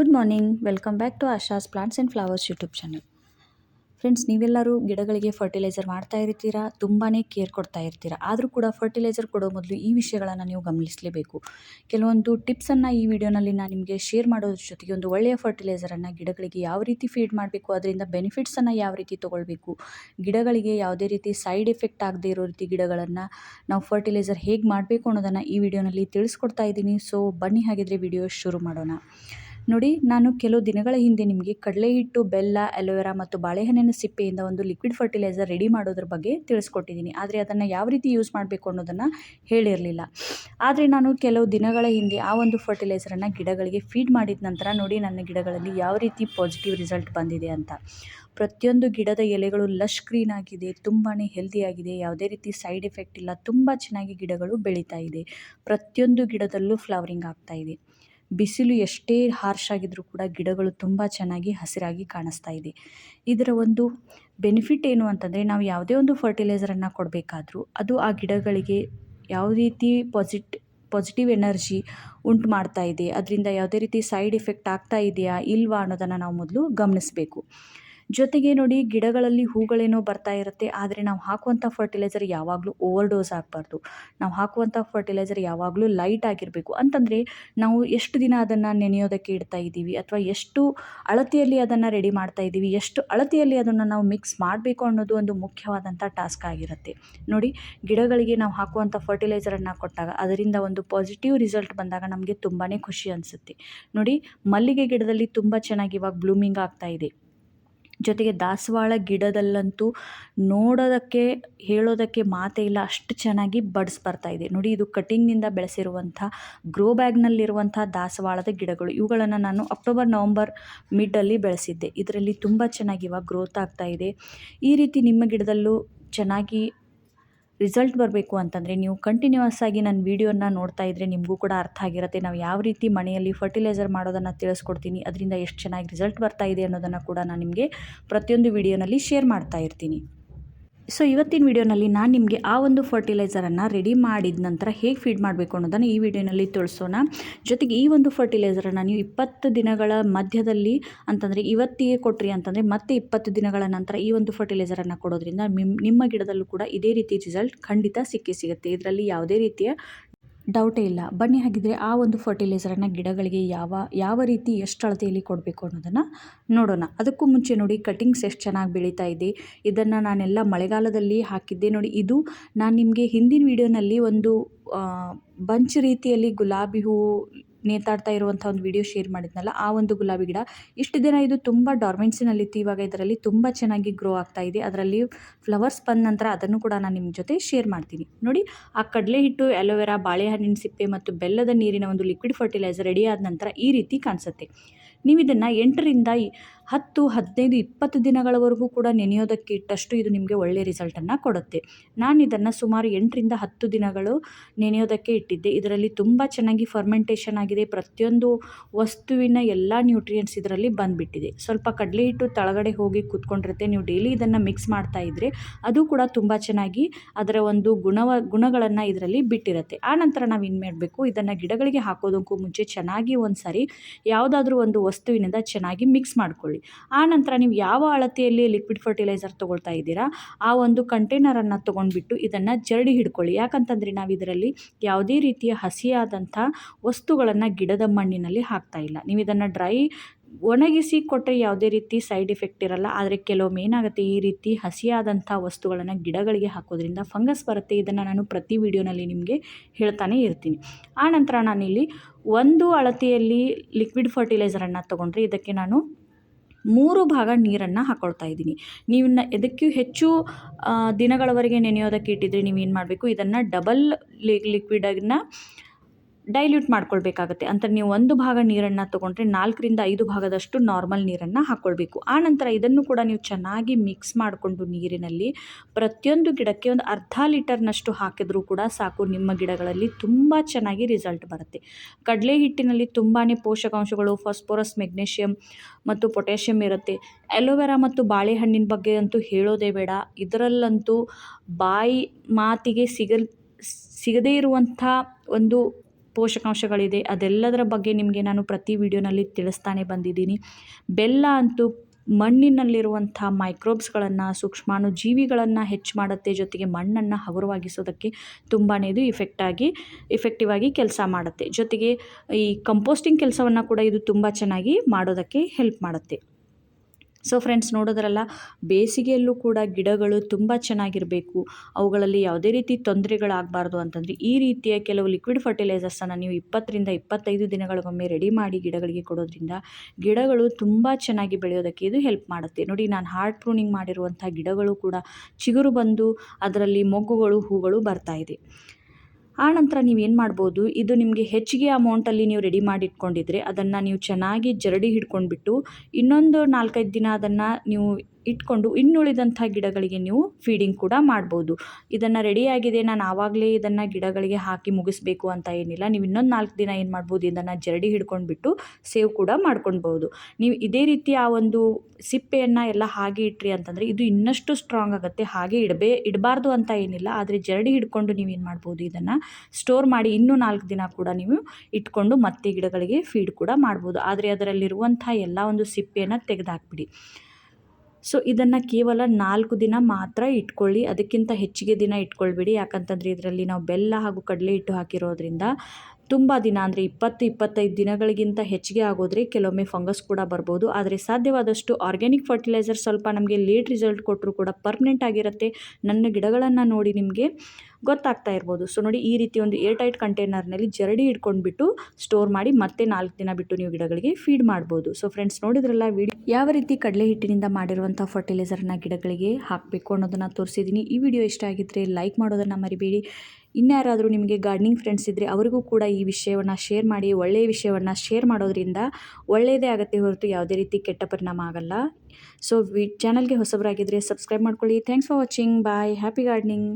Good morning. Welcome back to Asha's plants and flowers YouTube channel. Friends, ನೀವೆಲ್ಲರೂ ಗಿಡಗಳಿಗೆ fertiliser ಮಾಡ್ತಾ ಇರ್ತೀರಾ? ತುಂಬಾ ಕೇರ್ ಕೊಡ್ತಾ ಇರ್ತೀರಾ? ಆದರೂ ಕೂಡ ಫರ್ಟಿಲೈಸರ್ ಕೊಡೋ ಮೊದಲು ಈ ವಿಷಯಗಳನ್ನು ನೀವು ಗಮನಿಸಲೇಬೇಕು. ಕೆಲವೊಂದು ಟಿಪ್ಸನ್ನು ಈ ವಿಡಿಯೋನಲ್ಲಿ ನಾನು ನಿಮಗೆ ಶೇರ್ ಮಾಡೋದ್ರ ಜೊತೆಗೆ ಒಂದು ಒಳ್ಳೆಯ ಫರ್ಟಿಲೈಸರನ್ನು ಗಿಡಗಳಿಗೆ ಯಾವ ರೀತಿ ಫೀಡ್ ಮಾಡಬೇಕು, ಅದರಿಂದ ಬೆನಿಫಿಟ್ಸನ್ನು ಯಾವ ರೀತಿ ತೊಗೊಳ್ಬೇಕು, ಗಿಡಗಳಿಗೆ ಯಾವುದೇ ರೀತಿ ಸೈಡ್ ಎಫೆಕ್ಟ್ ಆಗದೇ ಇರೋ ರೀತಿ ಗಿಡಗಳನ್ನು ನಾವು ಫರ್ಟಿಲೈಸರ್ ಹೇಗೆ ಮಾಡಬೇಕು ಅನ್ನೋದನ್ನು ಈ ವಿಡಿಯೋನಲ್ಲಿ ತಿಳಿಸ್ಕೊಡ್ತಾ ಇದ್ದೀನಿ. ಸೊ, ಬನ್ನಿ ಹಾಗಿದ್ರೆ ವಿಡಿಯೋ ಶುರು ಮಾಡೋಣ. ನೋಡಿ, ನಾನು ಕೆಲವು ದಿನಗಳ ಹಿಂದೆ ನಿಮಗೆ ಕಡಲೆ ಹಿಟ್ಟು ಬೆಲ್ಲ, ಅಲೋವೆರಾ ಮತ್ತು ಬಾಳೆಹಣ್ಣಿನ ಸಿಪ್ಪೆಯಿಂದ ಒಂದು ಲಿಕ್ವಿಡ್ ಫರ್ಟಿಲೈಸರ್ ರೆಡಿ ಮಾಡೋದ್ರ ಬಗ್ಗೆ ತಿಳಿಸ್ಕೊಟ್ಟಿದ್ದೀನಿ. ಆದರೆ ಅದನ್ನು ಯಾವ ರೀತಿ ಯೂಸ್ ಮಾಡಬೇಕು ಅನ್ನೋದನ್ನು ಹೇಳಿರಲಿಲ್ಲ. ಆದರೆ ನಾನು ಕೆಲವು ದಿನಗಳ ಹಿಂದೆ ಆ ಒಂದು ಫರ್ಟಿಲೈಸರನ್ನು ಗಿಡಗಳಿಗೆ ಫೀಡ್ ಮಾಡಿದ ನಂತರ ನೋಡಿ, ನನ್ನ ಗಿಡಗಳಲ್ಲಿ ಯಾವ ರೀತಿ ಪಾಸಿಟಿವ್ ರಿಸಲ್ಟ್ ಬಂದಿದೆ ಅಂತ. ಪ್ರತಿಯೊಂದು ಗಿಡದ ಎಲೆಗಳು ಲಶ್ ಗ್ರೀನ್ ಆಗಿದೆ ತುಂಬಾ ಹೆಲ್ದಿಯಾಗಿದೆ ಯಾವುದೇ ರೀತಿ ಸೈಡ್ ಎಫೆಕ್ಟ್ ಇಲ್ಲ, ತುಂಬ ಚೆನ್ನಾಗಿ ಗಿಡಗಳು ಬೆಳೀತಾ ಇದೆ. ಪ್ರತಿಯೊಂದು ಗಿಡದಲ್ಲೂ ಫ್ಲವರಿಂಗ್ ಆಗ್ತಾ ಇದೆ. ಬಿಸಿಲು ಎಷ್ಟೇ ಹಾರ್ಷ್ ಆಗಿದ್ರೂ ಕೂಡ ಗಿಡಗಳು ತುಂಬ ಚೆನ್ನಾಗಿ ಹಸಿರಾಗಿ ಕಾಣಿಸ್ತಾ ಇದೆ. ಇದರ ಒಂದು ಬೆನಿಫಿಟ್ ಏನು ಅಂತಂದರೆ ನಾವು ಯಾವುದೇ ಒಂದು ಫರ್ಟಿಲೈಸರನ್ನು ಕೊಡಬೇಕಾದ್ರೂ ಅದು ಆ ಗಿಡಗಳಿಗೆ ಯಾವ ರೀತಿ ಪಾಸಿಟ್ ಪಾಸಿಟಿವ್ ಎನರ್ಜಿ ಉಂಟು ಮಾಡ್ತಾ ಇದೆ. ಅದರಿಂದ ಯಾವುದೇ ರೀತಿ ಸೈಡ್ ಎಫೆಕ್ಟ್ ಆಗ್ತಾ ಇದೆಯಾ ಇಲ್ವಾ ಅನ್ನೋದನ್ನು ನಾವು ಮೊದಲು ಗಮನಿಸಬೇಕು. ಜೊತೆಗೆ ನೋಡಿ ಗಿಡಗಳಲ್ಲಿ ಹೂಗಳೇನೋ ಬರ್ತಾ ಇರುತ್ತೆ, ಆದರೆ ನಾವು ಹಾಕುವಂಥ ಫರ್ಟಿಲೈಸರ್ ಯಾವಾಗಲೂ ಓವರ್ ಡೋಸ್ ಆಗಬಾರ್ದು. ನಾವು ಹಾಕುವಂಥ ಫರ್ಟಿಲೈಸರ್ ಯಾವಾಗಲೂ ಲೈಟ್ ಆಗಿರಬೇಕು. ಅಂತಂದರೆ ನಾವು ಎಷ್ಟು ದಿನ ಅದನ್ನು ನೆನೆಯೋದಕ್ಕೆ ಇಡ್ತಾ ಇದ್ದೀವಿ, ಅಥವಾ ಎಷ್ಟು ಅಳತೆಯಲ್ಲಿ ಅದನ್ನು ರೆಡಿ ಮಾಡ್ತಾ ಇದ್ದೀವಿ, ಎಷ್ಟು ಅಳತೆಯಲ್ಲಿ ಅದನ್ನು ನಾವು ಮಿಕ್ಸ್ ಮಾಡಬೇಕು ಅನ್ನೋದು ಒಂದು ಮುಖ್ಯವಾದಂಥ ಟಾಸ್ಕ್ ಆಗಿರುತ್ತೆ. ನೋಡಿ, ಗಿಡಗಳಿಗೆ ನಾವು ಹಾಕುವಂಥ ಫರ್ಟಿಲೈಸರನ್ನು ಕೊಟ್ಟಾಗ ಅದರಿಂದ ಒಂದು ಪಾಸಿಟಿವ್ ರಿಸಲ್ಟ್ ಬಂದಾಗ ನಮಗೆ ತುಂಬಾ ಖುಷಿ ಅನಿಸುತ್ತೆ. ನೋಡಿ, ಮಲ್ಲಿಗೆ ಗಿಡದಲ್ಲಿ ತುಂಬ ಚೆನ್ನಾಗಿ ಇವಾಗ ಬ್ಲೂಮಿಂಗ್ ಆಗ್ತಾ ಇದೆ. ಜೊತೆಗೆ ದಾಸವಾಳ ಗಿಡದಲ್ಲಂತೂ ನೋಡೋದಕ್ಕೆ, ಹೇಳೋದಕ್ಕೆ ಮಾತೇ ಇಲ್ಲ. ಅಷ್ಟು ಚೆನ್ನಾಗಿ ಬಡ್ಸ್ ಇದೆ. ನೋಡಿ, ಇದು ಕಟಿಂಗ್ನಿಂದ ಬೆಳೆಸಿರುವಂಥ, ಗ್ರೋ ಬ್ಯಾಗ್ನಲ್ಲಿರುವಂಥ ದಾಸವಾಳದ ಗಿಡಗಳು. ಇವುಗಳನ್ನು ನಾನು ಅಕ್ಟೋಬರ್, ನವಂಬರ್ ಮಿಡಲ್ಲಿ ಬೆಳೆಸಿದ್ದೆ. ಇದರಲ್ಲಿ ತುಂಬ ಚೆನ್ನಾಗಿ ಇವಾಗ ಗ್ರೋತ್ ಇದೆ. ಈ ರೀತಿ ನಿಮ್ಮ ಗಿಡದಲ್ಲೂ ಚೆನ್ನಾಗಿ ರಿಸಲ್ಟ್ ಬರಬೇಕು ಅಂತಂದರೆ ನೀವು ಕಂಟಿನ್ಯೂಸ್ ಆಗಿ ನನ್ನ ವೀಡಿಯೋನ ನೋಡ್ತಾ ಇದ್ದರೆ ನಿಮಗೂ ಕೂಡ ಅರ್ಥ ಆಗಿರುತ್ತೆ. ನಾವು ಯಾವ ರೀತಿ ಮನೆಯಲ್ಲಿ ಫರ್ಟಿಲೈಸರ್ ಮಾಡೋದನ್ನು ತಿಳಿಸ್ಕೊಡ್ತೀನಿ, ಅದರಿಂದ ಎಷ್ಟು ಚೆನ್ನಾಗಿ ರಿಸಲ್ಟ್ ಬರ್ತಾ ಇದೆ ಅನ್ನೋದನ್ನು ಕೂಡ ನಾನು ನಿಮಗೆ ಪ್ರತಿಯೊಂದು ವೀಡಿಯೋನಲ್ಲಿ ಶೇರ್ ಮಾಡ್ತಾ ಇರ್ತೀನಿ. ಸೊ ಇವತ್ತಿನ ವಿಡಿಯೋನಲ್ಲಿ ನಾನು ನಿಮಗೆ ಆ ಒಂದು ಫರ್ಟಿಲೈಸರನ್ನು ರೆಡಿ ಮಾಡಿದ ನಂತರ ಹೇಗೆ ಫೀಡ್ ಮಾಡಬೇಕು ಅನ್ನೋದನ್ನು ಈ ವಿಡಿಯೋನಲ್ಲಿ ತಿಳಿಸೋಣ. ಜೊತೆಗೆ ಈ ಒಂದು ಫರ್ಟಿಲೈಸರನ್ನು ನೀವು ಇಪ್ಪತ್ತು ದಿನಗಳ ಮಧ್ಯದಲ್ಲಿ ಅಂತಂದರೆ ಇವತ್ತಿಗೆ ಕೊಟ್ರಿ ಅಂತಂದರೆ ಮತ್ತೆ ಇಪ್ಪತ್ತು ದಿನಗಳ ನಂತರ ಈ ಒಂದು ಫರ್ಟಿಲೈಸರನ್ನು ಕೊಡೋದ್ರಿಂದ ನಿಮ್ಮ ಗಿಡದಲ್ಲೂ ಕೂಡ ಇದೇ ರೀತಿ ರಿಸಲ್ಟ್ ಖಂಡಿತ ಸಿಕ್ಕೇ ಸಿಗುತ್ತೆ. ಇದರಲ್ಲಿ ಯಾವುದೇ ರೀತಿಯ ಡೌಟೇ ಇಲ್ಲ. ಬನ್ನಿ ಹಾಗಿದ್ರೆ ಆ ಒಂದು ಫರ್ಟಿಲೈಸರನ್ನು ಗಿಡಗಳಿಗೆ ಯಾವ ಯಾವ ರೀತಿ ಎಷ್ಟು ಅಳತೆಯಲ್ಲಿ ಕೊಡಬೇಕು ಅನ್ನೋದನ್ನು ನೋಡೋಣ. ಅದಕ್ಕೂ ಮುಂಚೆ ನೋಡಿ ಕಟಿಂಗ್ಸ್ ಎಷ್ಟು ಚೆನ್ನಾಗಿ ಬೆಳೀತಾ ಇದೆ. ಇದನ್ನು ನಾನೆಲ್ಲ ಮಳೆಗಾಲದಲ್ಲಿ ಹಾಕಿದ್ದೆ ನೋಡಿ, ಇದು ನಾನು ನಿಮಗೆ ಹಿಂದಿನ ವೀಡಿಯೋನಲ್ಲಿ ಒಂದು ಬಂಚ್ ರೀತಿಯಲ್ಲಿ ಗುಲಾಬಿ ಹೂವು ನೇತಾಡ್ತಾ ಇರುವಂಥ ಒಂದು ವಿಡಿಯೋ ಶೇರ್ ಮಾಡಿದ್ನಲ್ಲ, ಆ ಒಂದು ಗುಲಾಬಿ ಗಿಡ. ಇಷ್ಟು ದಿನ ಇದು ತುಂಬ ಡಾರ್ಮೆನ್ಸಿನಲ್ಲಿತ್ತು ಇವಾಗ ಇದರಲ್ಲಿ ತುಂಬ ಚೆನ್ನಾಗಿ ಗ್ರೋ ಆಗ್ತಾ ಇದೆ. ಅದರಲ್ಲಿ ಫ್ಲವರ್ಸ್ ಬಂದ ನಂತರ ಅದನ್ನು ಕೂಡ ನಾನು ನಿಮ್ಮ ಜೊತೆ ಶೇರ್ ಮಾಡ್ತೀನಿ. ನೋಡಿ, ಆ ಕಡಲೆ ಹಿಟ್ಟು ಅಲೋವೆರಾ ಬಾಳೆಹಣ್ಣಿನ ಸಿಪ್ಪೆ ಮತ್ತು ಬೆಲ್ಲದ ನೀರಿನ ಒಂದು ಲಿಕ್ವಿಡ್ ಫರ್ಟಿಲೈಸರ್ ರೆಡಿ ಆದ ನಂತರ ಈ ರೀತಿ ಕಾಣಿಸುತ್ತೆ. ನೀವು ಇದನ್ನು ಎಂಟರಿಂದ ಹತ್ತು, ಹದಿನೈದು, ಇಪ್ಪತ್ತು ದಿನಗಳವರೆಗೂ ಕೂಡ ನೆನೆಯೋದಕ್ಕೆ ಇಟ್ಟಷ್ಟು ಇದು ನಿಮಗೆ ಒಳ್ಳೆಯ ರಿಸಲ್ಟನ್ನು ಕೊಡುತ್ತೆ. ನಾನು ಇದನ್ನು ಸುಮಾರು ಎಂಟರಿಂದ ಹತ್ತು ದಿನಗಳು ನೆನೆಯೋದಕ್ಕೆ ಇಟ್ಟಿದ್ದೆ. ಇದರಲ್ಲಿ ತುಂಬ ಚೆನ್ನಾಗಿ ಫರ್ಮೆಂಟೇಷನ್ ಆಗಿದೆ. ಪ್ರತಿಯೊಂದು ವಸ್ತುವಿನ ಎಲ್ಲ ನ್ಯೂಟ್ರಿಯೆಂಟ್ಸ್ ಇದರಲ್ಲಿ ಬಂದುಬಿಟ್ಟಿದೆ. ಸ್ವಲ್ಪ ಕಡಲೆ ಹಿಟ್ಟು ತಳಗಡೆ ಹೋಗಿ ಕೂತ್ಕೊಂಡಿರುತ್ತೆ. ನೀವು ಡೈಲಿ ಇದನ್ನು ಮಿಕ್ಸ್ ಮಾಡ್ತಾ ಇದ್ದರೆ ಅದು ಕೂಡ ತುಂಬ ಚೆನ್ನಾಗಿ ಅದರ ಒಂದು ಗುಣವ, ಗುಣಗಳನ್ನು ಇದರಲ್ಲಿ ಬಿಟ್ಟಿರುತ್ತೆ. ಆನಂತರ ನಂತರ ನಾವು ಏನು ಮಾಡಬೇಕು? ಇದನ್ನು ಗಿಡಗಳಿಗೆ ಹಾಕೋದಕ್ಕೂ ಮುಂಚೆ ಚೆನ್ನಾಗಿ ಒಂದು ಸಾರಿ ಯಾವುದಾದ್ರೂ ಒಂದು ವಸ್ತುವಿನಿಂದ ಚೆನ್ನಾಗಿ ಮಿಕ್ಸ್ ಮಾಡ್ಕೊಳ್ಳಿ. ಆ ನಂತರ ನೀವು ಯಾವ ಅಳತೆಯಲ್ಲಿ ಲಿಕ್ವಿಡ್ ಫರ್ಟಿಲೈಸರ್ ತೊಗೊಳ್ತಾ ಇದ್ದೀರಾ, ಆ ಒಂದು ಕಂಟೈನರನ್ನು ತೊಗೊಂಡ್ಬಿಟ್ಟು ಇದನ್ನು ಜರಡಿ ಹಿಡ್ಕೊಳ್ಳಿ. ಯಾಕಂತಂದರೆ ನಾವು ಇದರಲ್ಲಿ ಯಾವುದೇ ರೀತಿಯ ಹಸಿಯಾದಂಥ ವಸ್ತುಗಳನ್ನು ಗಿಡದ ಮಣ್ಣಿನಲ್ಲಿ ಹಾಕ್ತಾ ಇಲ್ಲ. ನೀವು ಇದನ್ನು ಡ್ರೈ ಒಣಗಿಸಿ ಕೊಟ್ಟರೆ ಯಾವುದೇ ರೀತಿ ಸೈಡ್ ಎಫೆಕ್ಟ್ ಇರಲ್ಲ. ಆದರೆ ಕೆಲವೊಮ್ಮೆ ಏನಾಗುತ್ತೆ, ಈ ರೀತಿ ಹಸಿಯಾದಂಥ ವಸ್ತುಗಳನ್ನು ಗಿಡಗಳಿಗೆ ಹಾಕೋದ್ರಿಂದ ಫಂಗಸ್ ಬರುತ್ತೆ. ಇದನ್ನು ನಾನು ಪ್ರತಿ ವಿಡಿಯೋನಲ್ಲಿ ನಿಮಗೆ ಹೇಳ್ತಾನೆ ಇರ್ತೀನಿ. ಆ ನಂತರ ನಾನಿಲ್ಲಿ ಒಂದು ಅಳತೆಯಲ್ಲಿ ಲಿಕ್ವಿಡ್ ಫರ್ಟಿಲೈಸರನ್ನು ತೊಗೊಂಡ್ರೆ ಇದಕ್ಕೆ ನಾನು ಮೂರು ಭಾಗ ನೀರನ್ನು ಹಾಕ್ಕೊಳ್ತಾ ಇದ್ದೀನಿ. ನೀವು ಇದಕ್ಕೂ ಹೆಚ್ಚು ದಿನಗಳವರೆಗೆ ನೆನೆಯೋದಕ್ಕೆ ಇಟ್ಟಿದ್ರೆ ನೀವು ಏನು ಮಾಡಬೇಕು? ಇದನ್ನು ಡಬಲ್ ಲಿಕ್ವಿಡನ್ನು ಡೈಲ್ಯೂಟ್ ಮಾಡ್ಕೊಳ್ಬೇಕಾಗತ್ತೆ. ಅಂತ ನೀವು ಒಂದು ಭಾಗ ನೀರನ್ನು ತೊಗೊಂಡ್ರೆ ನಾಲ್ಕರಿಂದ ಐದು ಭಾಗದಷ್ಟು ನಾರ್ಮಲ್ ನೀರನ್ನು ಹಾಕ್ಕೊಳ್ಬೇಕು ಆ ನಂತರ ಇದನ್ನು ಕೂಡ ನೀವು ಚೆನ್ನಾಗಿ ಮಿಕ್ಸ್ ಮಾಡಿಕೊಂಡು ನೀರಿನಲ್ಲಿ ಪ್ರತಿಯೊಂದು ಗಿಡಕ್ಕೆ ಒಂದು ಅರ್ಧ ಲೀಟರ್ನಷ್ಟು ಹಾಕಿದ್ರೂ ಕೂಡ ಸಾಕು. ನಿಮ್ಮ ಗಿಡಗಳಲ್ಲಿ ತುಂಬ ಚೆನ್ನಾಗಿ ರಿಸಲ್ಟ್ ಬರುತ್ತೆ. ಕಡಲೆ ಹಿಟ್ಟಿನಲ್ಲಿ ತುಂಬಾ ಪೋಷಕಾಂಶಗಳು ಫಾಸ್ಫೋರಸ್ ಮೆಗ್ನೀಷಿಯಮ್ ಮತ್ತು ಪೊಟ್ಯಾಷಿಯಮ್ ಇರುತ್ತೆ. ಅಲೋವೆರಾ ಮತ್ತು ಬಾಳೆಹಣ್ಣಿನ ಬಗ್ಗೆ ಅಂತೂ ಹೇಳೋದೇ ಬೇಡ. ಇದರಲ್ಲಂತೂ ಬಾಯಿ ಮಾತಿಗೆ ಸಿಗಲ್, ಸಿಗದೇ ಇರುವಂಥ ಒಂದು ಪೋಷಕಾಂಶಗಳಿದೆ, ಅದೆಲ್ಲದರ ಬಗ್ಗೆ ನಿಮಗೆ ನಾನು ಪ್ರತಿ ವಿಡಿಯೋನಲ್ಲಿ ತಿಳಿಸ್ತಾನೆ ಬಂದಿದ್ದೀನಿ. ಬೆಲ್ಲ ಅಂತೂ ಮಣ್ಣಿನಲ್ಲಿರುವಂಥ ಮೈಕ್ರೋಬ್ಸ್ಗಳನ್ನು ಸೂಕ್ಷ್ಮಾಣು ಜೀವಿಗಳನ್ನು ಹೆಚ್ಚು ಮಾಡುತ್ತೆ, ಜೊತೆಗೆ ಮಣ್ಣನ್ನು ಹಗುರವಾಗಿಸೋದಕ್ಕೆ ತುಂಬಾ ಇದು ಇಫೆಕ್ಟಾಗಿ ಇಫೆಕ್ಟಿವ್ ಆಗಿ ಕೆಲಸ ಮಾಡುತ್ತೆ. ಜೊತೆಗೆ ಈ ಕಂಪೋಸ್ಟಿಂಗ್ ಕೆಲಸವನ್ನು ಕೂಡ ಇದು ತುಂಬ ಚೆನ್ನಾಗಿ ಮಾಡೋದಕ್ಕೆ ಹೆಲ್ಪ್ ಮಾಡುತ್ತೆ. ಸೊ ಫ್ರೆಂಡ್ಸ್ ನೋಡೋದ್ರಲ್ಲ, ಬೇಸಿಗೆಯಲ್ಲೂ ಕೂಡ ಗಿಡಗಳು ತುಂಬ ಚೆನ್ನಾಗಿರಬೇಕು. ಅವುಗಳಲ್ಲಿ ಯಾವುದೇ ರೀತಿ ತೊಂದರೆಗಳಾಗಬಾರ್ದು ಅಂತಂದರೆ, ಈ ರೀತಿಯ ಕೆಲವು ಲಿಕ್ವಿಡ್ ಫರ್ಟಿಲೈಸರ್ಸನ್ನು ನೀವು ಇಪ್ಪತ್ತರಿಂದ ಇಪ್ಪತ್ತೈದು ದಿನಗಳಿಗೊಮ್ಮೆ ರೆಡಿ ಮಾಡಿ ಗಿಡಗಳಿಗೆ ಕೊಡೋದ್ರಿಂದ, ಗಿಡಗಳು ತುಂಬ ಚೆನ್ನಾಗಿ ಬೆಳೆಯೋದಕ್ಕೆ ಇದು ಹೆಲ್ಪ್ ಮಾಡುತ್ತೆ. ನೋಡಿ, ನಾನು ಹಾರ್ಟ್ ಪ್ರೂನಿಂಗ್ ಮಾಡಿರುವಂಥ ಗಿಡಗಳು ಕೂಡ ಚಿಗುರು ಬಂದು, ಅದರಲ್ಲಿ ಮೊಗ್ಗುಗಳು, ಹೂಗಳು ಬರ್ತಾ ಇದೆ. ಆನಂತರ ನೀವೇನು ಮಾಡ್ಬೋದು? ಇದು ನಿಮಗೆ ಹೆಚ್ಚಿಗೆ ಅಮೌಂಟಲ್ಲಿ ನೀವು ರೆಡಿ ಮಾಡಿ ಇಟ್ಕೊಂಡಿದ್ರೆ ಅದನ್ನು ನೀವು ಚೆನ್ನಾಗಿ ಜರಡಿ ಹಿಡ್ಕೊಂಡ್ಬಿಟ್ಟು ಇನ್ನೊಂದು ನಾಲ್ಕೈದು ದಿನ ಅದನ್ನು ನೀವು ಇಟ್ಕೊಂಡು ಇನ್ನುಳಿದಂಥ ಗಿಡಗಳಿಗೆ ನೀವು ಫೀಡಿಂಗ್ ಕೂಡ ಮಾಡ್ಬೋದು. ಇದನ್ನು ರೆಡಿಯಾಗಿದೆ ನಾನು ಆವಾಗಲೇ ಇದನ್ನು ಗಿಡಗಳಿಗೆ ಹಾಕಿ ಮುಗಿಸ್ಬೇಕು ಅಂತ ಏನಿಲ್ಲ. ನೀವು ಇನ್ನೊಂದು ನಾಲ್ಕು ದಿನ ಏನು ಮಾಡ್ಬೋದು, ಇದನ್ನು ಜರಡಿ ಹಿಡ್ಕೊಂಡ್ಬಿಟ್ಟು ಸೇವ್ ಕೂಡ ಮಾಡ್ಕೊಳ್ಬೋದು. ನೀವು ಇದೇ ರೀತಿ ಆ ಒಂದು ಸಿಪ್ಪೆಯನ್ನು ಎಲ್ಲ ಹಾಗೆ ಇಟ್ರಿ ಅಂತಂದರೆ ಇದು ಇನ್ನಷ್ಟು ಸ್ಟ್ರಾಂಗ್ ಆಗುತ್ತೆ. ಹಾಗೆ ಇಡಬೇ, ಇಡಬಾರ್ದು ಅಂತ ಏನಿಲ್ಲ. ಆದರೆ ಜರಡಿ ಹಿಡ್ಕೊಂಡು ನೀವೇನು ಮಾಡ್ಬೋದು, ಇದನ್ನು ಸ್ಟೋರ್ ಮಾಡಿ ಇನ್ನೂ ನಾಲ್ಕು ದಿನ ಕೂಡ ನೀವು ಇಟ್ಕೊಂಡು ಮತ್ತೆ ಗಿಡಗಳಿಗೆ ಫೀಡ್ ಕೂಡ ಮಾಡ್ಬೋದು. ಆದರೆ ಅದರಲ್ಲಿರುವಂಥ ಎಲ್ಲ ಒಂದು ಸಿಪ್ಪೆಯನ್ನು ತೆಗೆದುಹಾಕ್ಬಿಡಿ ಸೊ ಇದನ್ನು ಕೇವಲ ನಾಲ್ಕು ದಿನ ಮಾತ್ರ ಇಟ್ಕೊಳ್ಳಿ. ಅದಕ್ಕಿಂತ ಹೆಚ್ಚಿಗೆ ದಿನ ಇಟ್ಕೊಳ್ಬೇಡಿ. ಯಾಕಂತಂದರೆ ಇದರಲ್ಲಿ ನಾವು ಬೆಲ್ಲ ಹಾಗೂ ಕಡಲೆ ಹಿಟ್ಟು ಹಾಕಿರೋದ್ರಿಂದ ತುಂಬ ದಿನ, ಅಂದರೆ ಇಪ್ಪತ್ತು, ಇಪ್ಪತ್ತೈದು ದಿನಗಳಿಗಿಂತ ಹೆಚ್ಚಿಗೆ ಆಗೋದ್ರೆ ಕೆಲವೊಮ್ಮೆ ಫಂಗಸ್ ಕೂಡ ಬರ್ಬೋದು. ಆದರೆ ಸಾಧ್ಯವಾದಷ್ಟು ಆರ್ಗ್ಯಾನಿಕ್ ಫರ್ಟಿಲೈಸರ್ ಸ್ವಲ್ಪ ನಮಗೆ ಲೇಟ್ ರಿಸಲ್ಟ್ ಕೊಟ್ಟರು ಕೂಡ ಪರ್ಮನೆಂಟ್ ಆಗಿರುತ್ತೆ. ನನ್ನ ಗಿಡಗಳನ್ನು ನೋಡಿ ನಿಮಗೆ ಗೊತ್ತಾಗ್ತಾ ಇರ್ಬೋದು. ಸೊ ನೋಡಿ ಈ ರೀತಿ ಒಂದು ಏರ್ ಟೈಟ್ ಕಂಟೈನರ್ನಲ್ಲಿ ಜರಡಿ ಇಟ್ಕೊಂಡ್ಬಿಟ್ಟು ಸ್ಟೋರ್ ಮಾಡಿ ಮತ್ತೆ ನಾಲ್ಕು ದಿನ ಬಿಟ್ಟು ನೀವು ಗಿಡಗಳಿಗೆ ಫೀಡ್ ಮಾಡ್ಬೋದು. ಸೊ ಫ್ರೆಂಡ್ಸ್ ನೋಡಿದ್ರಲ್ಲ ವಿಡಿಯೋ ಯಾವ ರೀತಿ ಕಡಲೆ ಹಿಟ್ಟಿನಿಂದ ಮಾಡಿರುವಂಥ ಫರ್ಟಿಲೈಸರ್ನ ಗಿಡಗಳಿಗೆ ಹಾಕಬೇಕು ಅನ್ನೋದನ್ನು ತೋರಿಸಿದ್ದೀನಿ ಈ ವಿಡಿಯೋ ಇಷ್ಟ ಆಗಿದ್ದರೆ ಲೈಕ್ ಮಾಡೋದನ್ನು ಮರಿಬೇಡಿ. ಇನ್ಯಾರಾದರೂ ನಿಮಗೆ ಗಾರ್ಡನಿಂಗ್ ಫ್ರೆಂಡ್ಸ್ ಇದ್ದರೆ ಅವರಿಗೂ ಕೂಡ ಈ ವಿಷಯವನ್ನು ಶೇರ್ ಮಾಡಿ, ಒಳ್ಳೆಯ ವಿಷಯವನ್ನು ಶೇರ್ ಮಾಡೋದ್ರಿಂದ ಒಳ್ಳೆಯದೇ ಆಗುತ್ತೆ ಹೊರತು ಯಾವುದೇ ರೀತಿ ಕೆಟ್ಟ ಪರಿಣಾಮ ಆಗಲ್ಲ. ಸೊ ವಿ ಚಾನಲ್ಗೆ ಹೊಸಬರಾಗಿದ್ದರೆ ಸಬ್ಸ್ಕ್ರೈಬ್ ಮಾಡ್ಕೊಳ್ಳಿ. Thanks for watching bye happy gardening